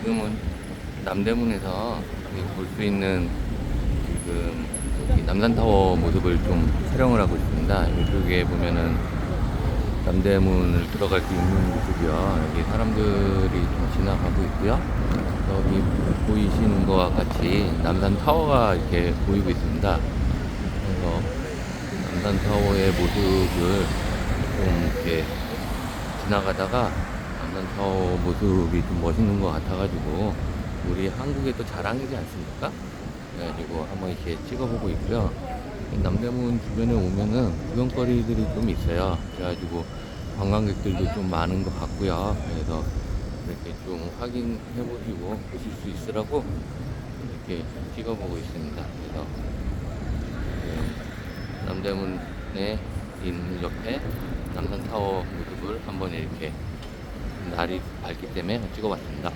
지금은 남대문에서 볼 수 있는 지금 남산타워 모습을 좀 촬영을 하고 있습니다. 이쪽에 보면은 남대문을 들어갈 수 있는 모습이요. 여기 사람들이 좀 지나가고 있고요. 여기 보이시는 것과 같이 남산타워가 이렇게 보이고 있습니다. 그래서 남산타워의 모습을 좀 이렇게 지나가다가 남산타워 모습이 좀 멋있는 것 같아가지고 우리 한국의 또 자랑이지 않습니까? 그래가지고 한번 이렇게 찍어보고 있고요. 이 남대문 주변에 오면은 구경거리들이 좀 있어요. 그래가지고 관광객들도 좀 많은 것 같고요. 그래서 이렇게 좀 확인해 보시고 보실 수 있으라고 이렇게 찍어보고 있습니다. 그래서 그 남대문에 있는 옆에 남산타워 모습을 한번 이렇게 날이 밝기 때문에 찍어봤습니다.